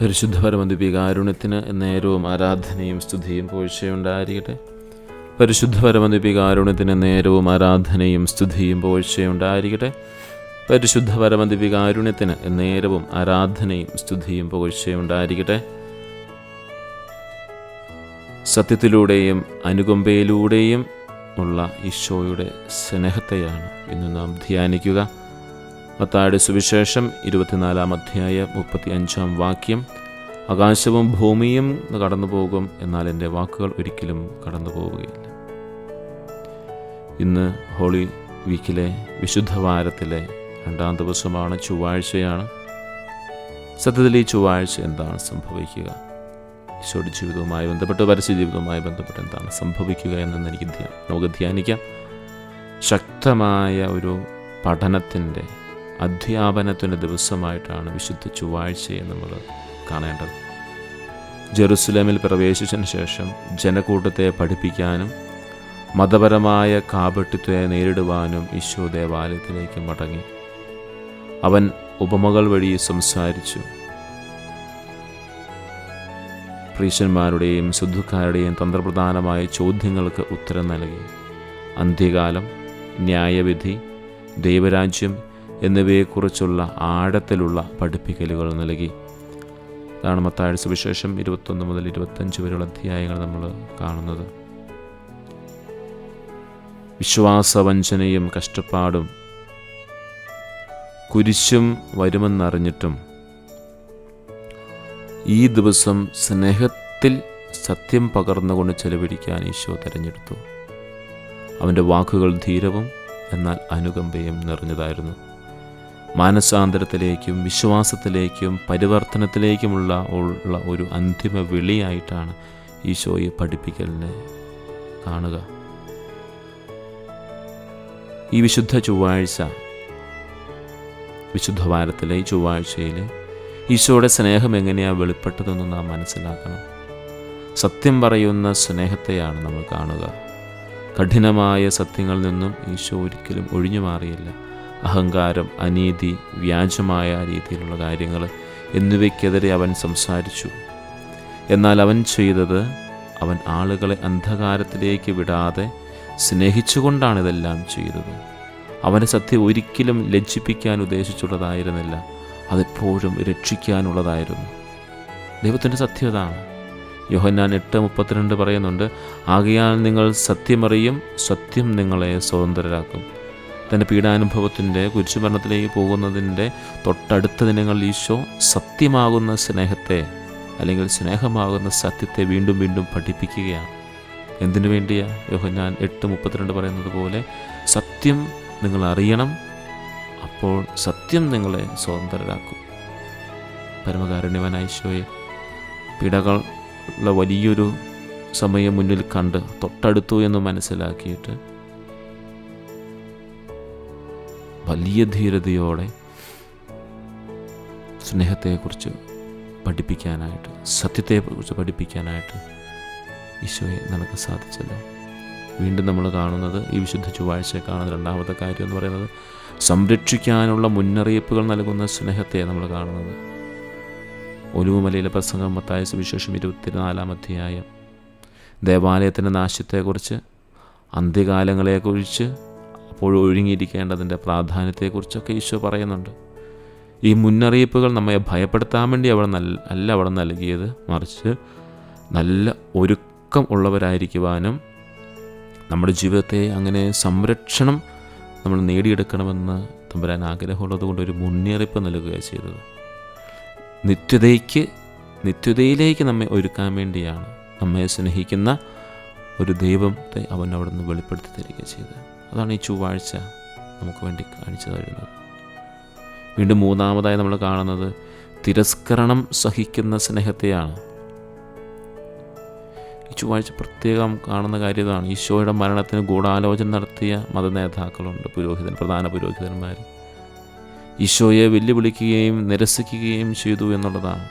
പരിശുദ്ധ പരമദിപികാരുണ്യത്തിന് നേരവും ആരാധനയും സ്തുതിയും പോഴ്ചയുണ്ടായിരിക്കട്ടെ. പരിശുദ്ധ പരമദിപികാരുണ്യത്തിന് നേരവും ആരാധനയും സ്തുതിയും പോഴ്ചയുണ്ടായിരിക്കട്ടെ. പരിശുദ്ധ പരമദിപികാരുണ്യത്തിന് നേരവും ആരാധനയും സ്തുതിയും പോഴ്ചയുണ്ടായിരിക്കട്ടെ. സത്യത്തിലൂടെയും അനുകമ്പയിലൂടെയും ഉള്ള ഈശോയുടെ സ്നേഹത്തെയാണ് ഇന്ന് നാം ധ്യാനിക്കുക. മത്തായുടെ സുവിശേഷം ഇരുപത്തിനാലാം അധ്യായ മുപ്പത്തി അഞ്ചാം വാക്യം ആകാശവും ഭൂമിയും കടന്നു പോകും എന്നാൽ എന്റെ വാക്കുകൾ ഒരിക്കലും കടന്നു പോവുകയില്ല ഇന്ന് ഹോളി വീക്കിലെ വിശുദ്ധ വാരത്തിലെ രണ്ടാം ദിവസമാണ് ചൊവ്വാഴ്ചയാണ്. സത്യത്തിൽ ഈ ചൊവ്വാഴ്ച എന്താണ് സംഭവിക്കുക? ഈശോയുടെ ജീവിതവുമായി ബന്ധപ്പെട്ട് പരസ്യ ജീവിതവുമായി ബന്ധപ്പെട്ട് എന്താണ് സംഭവിക്കുക എന്നെന്ന് എനിക്ക് നമുക്ക് ധ്യാനിക്കാം. ശക്തമായ ഒരു പഠനത്തിന്റെ അധ്യാപനത്തിന്റെ ദിവസമായിട്ടാണ് വിശുദ്ധ ചൊവ്വാഴ്ചയെ നമ്മൾ കാണേണ്ടത്. ജെറുസലേമിൽ പ്രവേശിച്ചതിന് ശേഷം ജനക്കൂട്ടത്തെ പഠിപ്പിക്കാനും മതപരമായ കാപട്യത്തെ നേരിടുവാനും ഈശോ ദേവാലയത്തിലേക്ക് മടങ്ങി. അവൻ ഉപമകൾ വഴി സംസാരിച്ചു. പ്രീശന്മാരുടെയും ശുദ്ധക്കാരുടെയും തന്ത്രപ്രധാനമായ ചോദ്യങ്ങൾക്ക് ഉത്തരം നൽകി. അന്ത്യകാലം ന്യായവിധി ദൈവരാജ്യം എന്നിവയെക്കുറിച്ചുള്ള ആഴത്തിലുള്ള പഠിപ്പിക്കലുകൾ നൽകി. അതാണ് മത്താഴ്ച സുവിശേഷം ഇരുപത്തൊന്ന് മുതൽ ഇരുപത്തഞ്ച് വരെയുള്ള അധ്യായങ്ങൾ നമ്മൾ കാണുന്നത്. വിശ്വാസവഞ്ചനയും കഷ്ടപ്പാടും കുരിശും വരുമെന്നറിഞ്ഞിട്ടും ഈ ദിവസം സ്നേഹത്തിൽ സത്യം പകർന്നുകൊണ്ട് ചെലവഴിക്കാൻ ഈശോ തിരഞ്ഞെടുത്തു. അവന്റെ വാക്കുകൾ ധീരവും എന്നാൽ അനുകമ്പയും നിറഞ്ഞതായിരുന്നു. മാനസാന്തരത്തിലേക്കും വിശ്വാസത്തിലേക്കും പരിവർത്തനത്തിലേക്കുമുള്ള ഉള്ള ഒരു അന്തിമ വിളിയായിട്ടാണ് ഈശോയെ പഠിപ്പിക്കലിനെ കാണുക. ഈ വിശുദ്ധ ചൊവ്വാഴ്ച വിശുദ്ധ വാരത്തിലെ ഈ ചൊവ്വാഴ്ചയിൽ ഈശോയുടെ സ്നേഹം എങ്ങനെയാണ് വെളിപ്പെട്ടതെന്ന് നാം മനസ്സിലാക്കണം. സത്യം പറയുന്ന സ്നേഹത്തെയാണ് നമ്മൾ കാണുക. കഠിനമായ സത്യങ്ങളിൽ നിന്നും ഈശോ ഒരിക്കലും ഒഴിഞ്ഞു മാറിയില്ല. അഹങ്കാരം അനീതി വ്യാജമായ രീതിയിലുള്ള കാര്യങ്ങൾ എന്നിവയ്ക്കെതിരെ അവൻ സംസാരിച്ചു. എന്നാൽ അവൻ ചെയ്തത് അവൻ ആളുകളെ അന്ധകാരത്തിലേക്ക് വിടാതെ സ്നേഹിച്ചുകൊണ്ടാണ് ഇതെല്ലാം ചെയ്തത്. അവന്റെ സത്യം ഒരിക്കലും ലജ്ജിപ്പിക്കാൻ ഉദ്ദേശിച്ചുള്ളതായിരുന്നില്ല അതെപ്പോഴും രക്ഷിക്കാനുള്ളതായിരുന്നു. ദൈവത്തിന്റെ സത്യതാണ് യോഹന്നാൻ എട്ട് മുപ്പത്തിരണ്ട് പറയുന്നുണ്ട് ആകയാൽ നിങ്ങൾ സത്യമറിയും സത്യം നിങ്ങളെ സ്വതന്ത്രരാക്കും. തന്റെ പീഡാനുഭവത്തിന്റെ കുരിശുമരണത്തിലേക്ക് പോകുന്നതിന്റെ തൊട്ടടുത്ത ദിനങ്ങളിൽ ഈശോ സത്യമാകുന്ന സ്നേഹത്തെ അല്ലെങ്കിൽ സ്നേഹമാകുന്ന സത്യത്തെ വീണ്ടും വീണ്ടും പഠിപ്പിക്കുകയാണ്. എന്തിനു വേണ്ടിയാ? യോഹന്നാൻ എട്ട് മുപ്പത്തിരണ്ട് പറയുന്നത് പോലെ സത്യം നിങ്ങൾ അറിയണം അപ്പോൾ സത്യം നിങ്ങളെ സ്വതന്ത്രരാക്കും. പരമകാരുണ്യവനായ ഈശോയെ ഉള്ള വലിയൊരു സമയം മുന്നിൽ കണ്ട് തൊട്ടടുത്തു എന്ന് മനസ്സിലാക്കിയിട്ട് വലിയ ധീരതയോടെ സ്നേഹത്തെക്കുറിച്ച് പഠിപ്പിക്കാനായിട്ട് സത്യത്തെക്കുറിച്ച് പഠിപ്പിക്കാനായിട്ട് ഈശോയെ നമുക്ക് സാധിച്ചല്ല. വീണ്ടും നമ്മൾ കാണുന്നത് ഈ വിശുദ്ധ ചൊവ്വാഴ്ച കാണുന്ന രണ്ടാമത്തെ കാര്യം എന്ന് പറയുന്നത്. സംരക്ഷിക്കാനുള്ള മുന്നറിയിപ്പുകൾ നൽകുന്ന സ്നേഹത്തെ നമ്മൾ കാണുന്നത്. ഒലുവുമലയിലെ പ്രസംഗം മത്തായ സുവിശേഷം ഇരുപത്തിനാലാം അധ്യായം. ദേവാലയത്തിന്റെ നാശത്തെക്കുറിച്ച് അന്ത്യകാലങ്ങളെക്കുറിച്ച് അപ്പോൾ ഒഴുങ്ങിയിരിക്കേണ്ടതിന്റെ പ്രാധാന്യത്തെക്കുറിച്ചൊക്കെ ഈശോ പറയുന്നുണ്ട്. ഈ മുന്നറിയിപ്പുകൾ നമ്മെ ഭയപ്പെടുത്താൻ വേണ്ടി അവിടെ നല്ല അല്ല അവിടെ നൽകിയത്. മറിച്ച് നല്ല ഒരുക്കം ഉള്ളവരായിരിക്കുവാനും നമ്മുടെ ജീവിതത്തെ അങ്ങനെ സംരക്ഷണം നമ്മൾ നേടിയെടുക്കണമെന്ന് തമ്പുരാൻ ആഗ്രഹമുള്ളത് കൊണ്ട് ഒരു മുന്നറിയിപ്പ് നൽകുകയാണ് ചെയ്തത്. നിത്യതയ്ക്ക് നിത്യതയിലേക്ക് നമ്മെ ഒരുക്കാൻ വേണ്ടിയാണ് നമ്മെ സ്നേഹിക്കുന്ന ഒരു ദൈവത്തെ അവൻ അവിടെ നിന്ന് വെളിപ്പെടുത്തി തരിക ചെയ്തത്. അതാണ് ഈ ചൊവ്വാഴ്ച നമുക്ക് വേണ്ടി കാണിച്ചു തരുന്നത്. വീണ്ടും മൂന്നാമതായി നമ്മൾ കാണുന്നത് തിരസ്കരണം സഹിക്കുന്ന സ്നേഹത്തെയാണ്. ഈ ചൊവ്വാഴ്ച പ്രത്യേകം കാണുന്ന കാര്യമാണ് ഈശോയുടെ മരണത്തിന് ഗൂഢാലോചന നടത്തിയ മതനേതാക്കളുണ്ട്. പുരോഹിതൻ പ്രധാന പുരോഹിതന്മാർ. ഈശോയെ വെല്ലുവിളിക്കുകയും നിരസിക്കുകയും ചെയ്തു എന്നുള്ളതാണ്.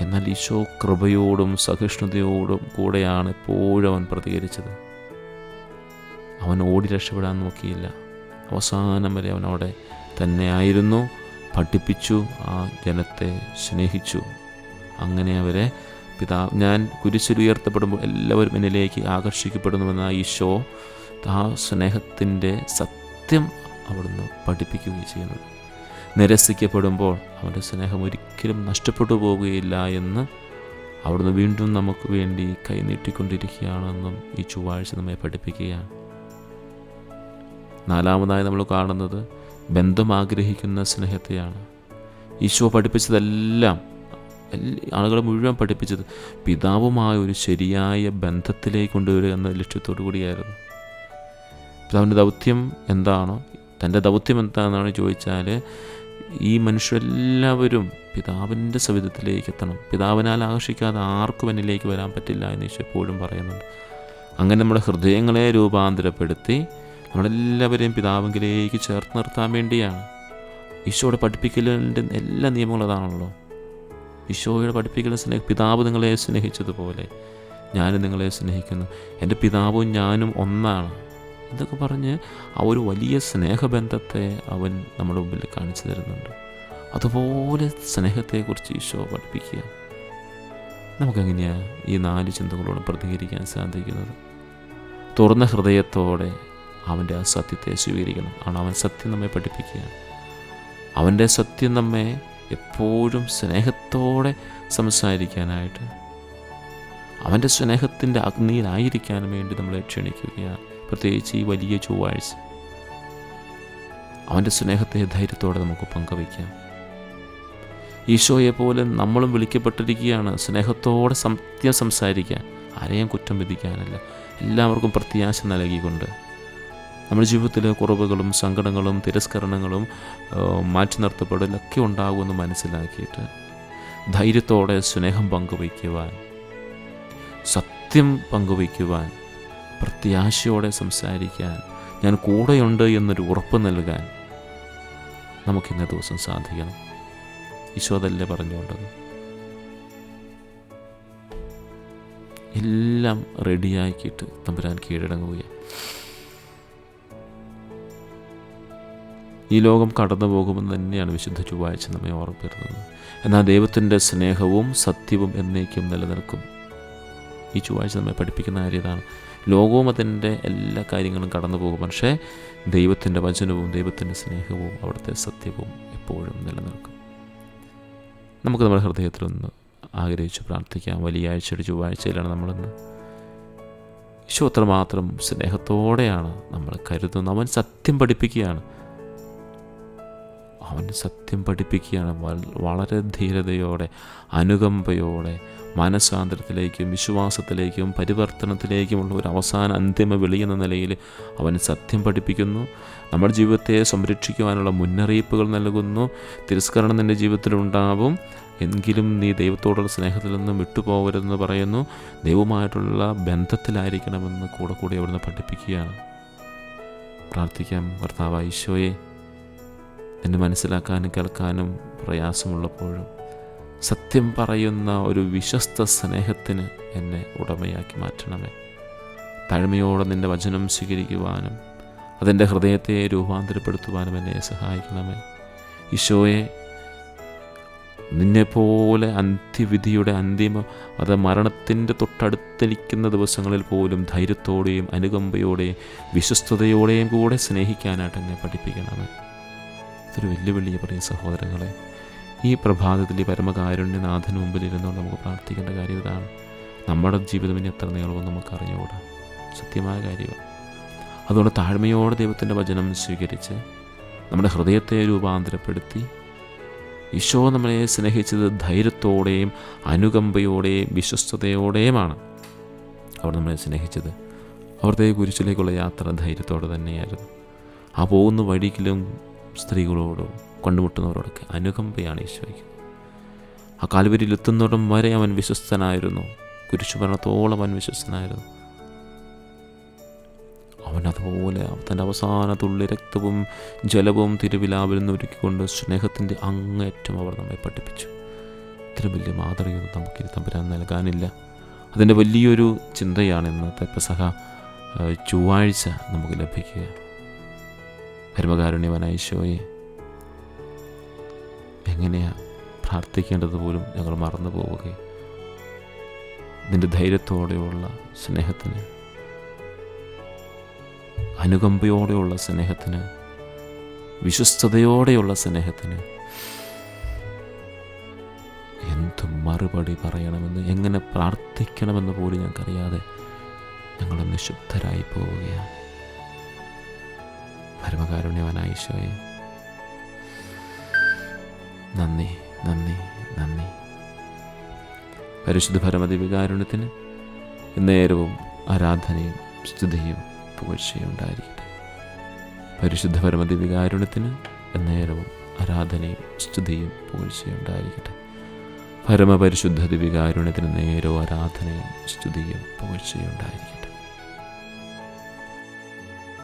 എന്നാൽ ഈശോ കൃപയോടും സഹിഷ്ണുതയോടും കൂടെയാണ് എപ്പോഴും അവൻ പ്രതികരിച്ചത്. അവൻ ഓടി രക്ഷപ്പെടാൻ നോക്കിയില്ല. അവസാനം വരെ അവൻ അവിടെ തന്നെയായിരുന്നു. പഠിപ്പിച്ചു ആ ജനത്തെ സ്നേഹിച്ചു. അങ്ങനെ അവരെ പിതാ ഞാൻ കുരിശിലുയർത്തപ്പെടുമ്പോൾ എല്ലാവരും എന്നിലേക്ക് ആകർഷിക്കപ്പെടുന്നുവെന്ന ഈ ഷോ ആ സ്നേഹത്തിന്റെ സത്യം അവിടുന്ന് പഠിപ്പിക്കുകയും ചെയ്യുന്നത് നിരസിക്കപ്പെടുമ്പോൾ അവന്റെ സ്നേഹം ഒരിക്കലും നഷ്ടപ്പെട്ടു പോവുകയില്ല എന്ന് അവിടുന്ന് വീണ്ടും നമുക്ക് വേണ്ടി കൈനീട്ടിക്കൊണ്ടിരിക്കുകയാണെന്നും ഈ ചൊവ്വാഴ്ച നമ്മെ പഠിപ്പിക്കുകയാണ്. നാലാമതായി നമ്മൾ കാണുന്നത് ബന്ധം ആഗ്രഹിക്കുന്ന സ്നേഹത്തെയാണ്. ഈശോ പഠിപ്പിച്ചതെല്ലാം ആളുകളെ മുഴുവൻ പഠിപ്പിച്ചത് പിതാവുമായ ഒരു ശരിയായ ബന്ധത്തിലേക്ക് കൊണ്ടുവരിക എന്ന ലക്ഷ്യത്തോടു കൂടിയായിരുന്നു. പിതാവിന്റെ ദൗത്യം എന്താണോ തന്റെ ദൗത്യം എന്താണെന്നാണ് ചോദിച്ചാൽ ഈ മനുഷ്യരെല്ലാവരും പിതാവിന്റെ സവിധത്തിലേക്ക് എത്തണം. പിതാവിനാൽ ആകർഷിക്കാതെ ആർക്കും എന്നിലേക്ക് വരാൻ പറ്റില്ല എന്ന് ഈശോ എപ്പോഴും പറയുന്നുണ്ട്. അങ്ങനെ നമ്മുടെ ഹൃദയങ്ങളെ രൂപാന്തരപ്പെടുത്തി നമ്മളെല്ലാവരെയും പിതാവെങ്കിലേക്ക് ചേർത്ത് നിർത്താൻ വേണ്ടിയാണ്. ഈശോയുടെ പഠിപ്പിക്കലിന്റെ എല്ലാ നിയമങ്ങളും അതാണല്ലോ. ഈശോയുടെ പഠിപ്പിക്കൽ സ്നേഹ പിതാവ് നിങ്ങളെ സ്നേഹിച്ചതുപോലെ ഞാനും നിങ്ങളെ സ്നേഹിക്കുന്നു. എന്റെ പിതാവും ഞാനും ഒന്നാണ്. എന്നൊക്കെ പറഞ്ഞ് ആ ഒരു വലിയ സ്നേഹബന്ധത്തെ അവൻ നമ്മുടെ മുമ്പിൽ കാണിച്ചു തരുന്നുണ്ട്. അതുപോലെ സ്നേഹത്തെക്കുറിച്ച് ഈശോ പഠിപ്പിക്കുക. നമുക്കെങ്ങനെയാണ് ഈ നാല് ചിന്തകളോട് പ്രതികരിക്കാൻ സാധിക്കുന്നത്. തുറന്ന ഹൃദയത്തോടെ അവന്റെ ആ സത്യത്തെ സ്വീകരിക്കണം. ആണ് അവൻ സത്യം നമ്മെ പഠിപ്പിക്കുക. അവന്റെ സത്യം നമ്മെ എപ്പോഴും സ്നേഹത്തോടെ സംസാരിക്കാനായിട്ട്. അവന്റെ സ്നേഹത്തിന്റെ അഗ്നിയിലായിരിക്കാൻ വേണ്ടി നമ്മളെ ക്ഷണിക്കുകയാണ് പ്രത്യേകിച്ച് ഈ വലിയ ചൊവ്വാഴ്ച. അവന്റെ സ്നേഹത്തെ ധൈര്യത്തോടെ നമുക്ക് പങ്കുവയ്ക്കാം. ഈശോയെ പോലെ നമ്മളും വിളിക്കപ്പെട്ടിരിക്കുകയാണ്. സ്നേഹത്തോടെ സത്യം സംസാരിക്കാൻ. ആരെയും കുറ്റം വിധിക്കാനല്ല. എല്ലാവർക്കും പ്രത്യാശ നൽകിക്കൊണ്ട്. നമ്മുടെ ജീവിതത്തിലെ കുറവുകളും സങ്കടങ്ങളും തിരസ്കരണങ്ങളും മാറ്റി നിർത്തപ്പെടലൊക്കെ ഉണ്ടാകുമെന്ന് മനസ്സിലാക്കിയിട്ട് ധൈര്യത്തോടെ സ്നേഹം പങ്കുവയ്ക്കുവാൻ സത്യം പങ്കുവയ്ക്കുവാൻ പ്രത്യാശയോടെ സംസാരിക്കാൻ ഞാൻ കൂടെയുണ്ട് എന്നൊരു ഉറപ്പ് നൽകാൻ നമുക്കിന്ന ദിവസം സാധിക്കണം. ഈശോ അതല്ലേ പറഞ്ഞുകൊണ്ടത്? എല്ലാം റെഡിയാക്കിയിട്ട് തമ്പുരാൻ കീഴടങ്ങുകയാണ്. ഈ ലോകം കടന്നു പോകുമെന്ന് തന്നെയാണ് വിശുദ്ധ ചൊവ്വാഴ്ച നമ്മെ ഓർമ്മപ്പെടുന്നത് എന്നാൽ ദൈവത്തിന്റെ സ്നേഹവും സത്യവും എന്നേക്കും നിലനിൽക്കും. ഈ ചൊവ്വാഴ്ച നമ്മെ പഠിപ്പിക്കുന്ന കാര്യം ഇതാണ്. ലോകവും അതിന്റെ എല്ലാ കാര്യങ്ങളും കടന്നു പോകും. പക്ഷേ ദൈവത്തിന്റെ വചനവും ദൈവത്തിന്റെ സ്നേഹവും അവിടുത്തെ സത്യവും എപ്പോഴും നിലനിൽക്കും. നമുക്ക് നമ്മുടെ ഹൃദയത്തിൽ ഒന്ന് ആഗ്രഹിച്ച് പ്രാർത്ഥിക്കാം. വലിയ ആഴ്ചയുടെ ചൊവ്വാഴ്ചയിലാണ് നമ്മളിന്ന്. ഈശോ അത്രമാത്രം സ്നേഹത്തോടെയാണ് നമ്മൾ കരുതുന്നത്. അവൻ സത്യം പഠിപ്പിക്കുകയാണ്. അവൻ സത്യം പഠിപ്പിക്കുകയാണ്. വളരെ ധീരതയോടെ അനുകമ്പയോടെ മനസ്സാന്തരത്തിലേക്കും വിശ്വാസത്തിലേക്കും പരിവർത്തനത്തിലേക്കുമുള്ള ഒരു അവസാന അന്തിമ വിളി എന്ന നിലയിൽ അവൻ സത്യം പഠിപ്പിക്കുന്നു. നമ്മുടെ ജീവിതത്തെ സംരക്ഷിക്കുവാനുള്ള മുന്നറിയിപ്പുകൾ നൽകുന്നു. തിരസ്കരണം നിന്റെ ജീവിതത്തിലുണ്ടാവും എങ്കിലും നീ ദൈവത്തോടുള്ള സ്നേഹത്തിൽ നിന്നും വിട്ടുപോകരുതെന്ന് പറയുന്നു. ദൈവമായിട്ടുള്ള ബന്ധത്തിലായിരിക്കണമെന്ന് കൂടെ കൂടെ അവിടുന്ന് പഠിപ്പിക്കുകയാണ്. പ്രാർത്ഥിക്കാം കർത്താവ് ഈശോയെ എന്നെ മനസ്സിലാക്കാനും കേൾക്കാനും പ്രയാസമുള്ളപ്പോഴും സത്യം പറയുന്ന ഒരു വിശ്വസ്ത സ്നേഹത്തിന് എന്നെ ഉടമയാക്കി മാറ്റണമേ. താഴ്മയോടെ നിന്റെ വചനം സ്വീകരിക്കുവാനും അതെന്റെ ഹൃദയത്തെ രൂപാന്തരപ്പെടുത്തുവാനും എന്നെ സഹായിക്കണമേ. ഈശോയെ നിന്നെപ്പോലെ അന്ത്യവിധിയുടെ അന്തിമ അത് മരണത്തിന്റെ തൊട്ടടുത്തിരിക്കുന്ന ദിവസങ്ങളിൽ പോലും ധൈര്യത്തോടെയും അനുകമ്പയോടെയും വിശ്വസ്തയോടെയും കൂടെ സ്നേഹിക്കാനായിട്ട് എന്നെ പഠിപ്പിക്കണമേ. ഇതൊരു വെല്ലുവിളിയെ പറയും സഹോദരങ്ങളെ ഈ പ്രഭാതത്തിൽ ഈ പരമകാരുണ്യനാഥന് മുമ്പിൽ ഇരുന്നുകൊണ്ട് നമുക്ക് പ്രാർത്ഥിക്കേണ്ട കാര്യം ഇതാണ്. നമ്മുടെ ജീവിതം ഇനി എത്ര നീളവും നമുക്ക് അറിഞ്ഞുകൂടാ സത്യമായ കാര്യമാണ്. അതുകൊണ്ട് താഴ്മയോടെ ദൈവത്തിന്റെ വചനം സ്വീകരിച്ച് നമ്മുടെ ഹൃദയത്തെ രൂപാന്തരപ്പെടുത്തി ഈശോ നമ്മളെ സ്നേഹിച്ചത് ധൈര്യത്തോടെയും അനുകമ്പയോടെയും വിശ്വസ്തയോടെയുമാണ് അവർ നമ്മളെ സ്നേഹിച്ചത്. അവിടുത്തെ കുരിശിലേക്കുള്ള യാത്ര ധൈര്യത്തോടെ തന്നെയായിരുന്നു. ആ പോകുന്ന വഴിക്കിലും സ്ത്രീകളോടോ കണ്ടുമുട്ടുന്നവരോടൊക്കെ അനുകമ്പയാണ് ഈശോയ്ക്ക്. ആ കാൽവരിയിൽ എത്തുന്നിടം വരെ അവൻ വിശ്വസ്തനായിരുന്നു. കുരിശുമരണത്തോളം അവൻ വിശ്വസ്തനായിരുന്നു. അവൻ അതുപോലെ തന്റെ അവസാന തുള്ളി രക്തവും ജലവും തിരുവിലാവിൽ നിന്ന് ഒരുക്കിക്കൊണ്ട് സ്നേഹത്തിന്റെ അങ്ങേറ്റം അവർ നമ്മെ പഠിപ്പിച്ചു. ഇത്ര വലിയ മാതൃകയൊന്നും നമുക്ക് തമ്പുരാൻ നൽകാനില്ല. അതിന്റെ വലിയൊരു ചിന്തയാണ് ഇന്നത്തെ ഏഹ്, ചൊവ്വാഴ്ച നമുക്ക് ലഭിക്കുക. പരമകാരുണ്യവനായ ഈശോയെ എങ്ങനെയാ പ്രാർത്ഥിക്കേണ്ടത് പോലും ഞങ്ങൾ മറന്നു പോവുകയും? നിന്റെ ധൈര്യത്തോടെയുള്ള സ്നേഹത്തിന് അനുകമ്പയോടെയുള്ള സ്നേഹത്തിന് വിശ്വസ്തയോടെയുള്ള സ്നേഹത്തിന് എന്ത് മറുപടി പറയണമെന്ന് എങ്ങനെ പ്രാർത്ഥിക്കണമെന്ന് പോലും ഞങ്ങൾക്കറിയാതെ ഞങ്ങൾ നിശുദ്ധരായി പോവുകയാണ്. പരമകാരുണ്യവനായ ഈശോയെ. നന്ദി നന്ദി നന്ദി. പരിശുദ്ധ പരമദിവികാരുണ്യത്തിന് നേരവും ആരാധനയും സ്തുതിയും പുകഴ്ചയും ഉണ്ടായിരിക്കട്ടെ പരിശുദ്ധ പരമദിവികാരുണ്യത്തിന് നേരവും ആരാധനയും സ്തുതിയും പുകഴ്ചയും ഉണ്ടായിരിക്കട്ടെ പരമപരിശുദ്ധ ദിവികാരുണ്യത്തിന് നേരവും ആരാധനയും സ്തുതിയും പുകഴ്ചയും ഉണ്ടായിരിക്കട്ടെ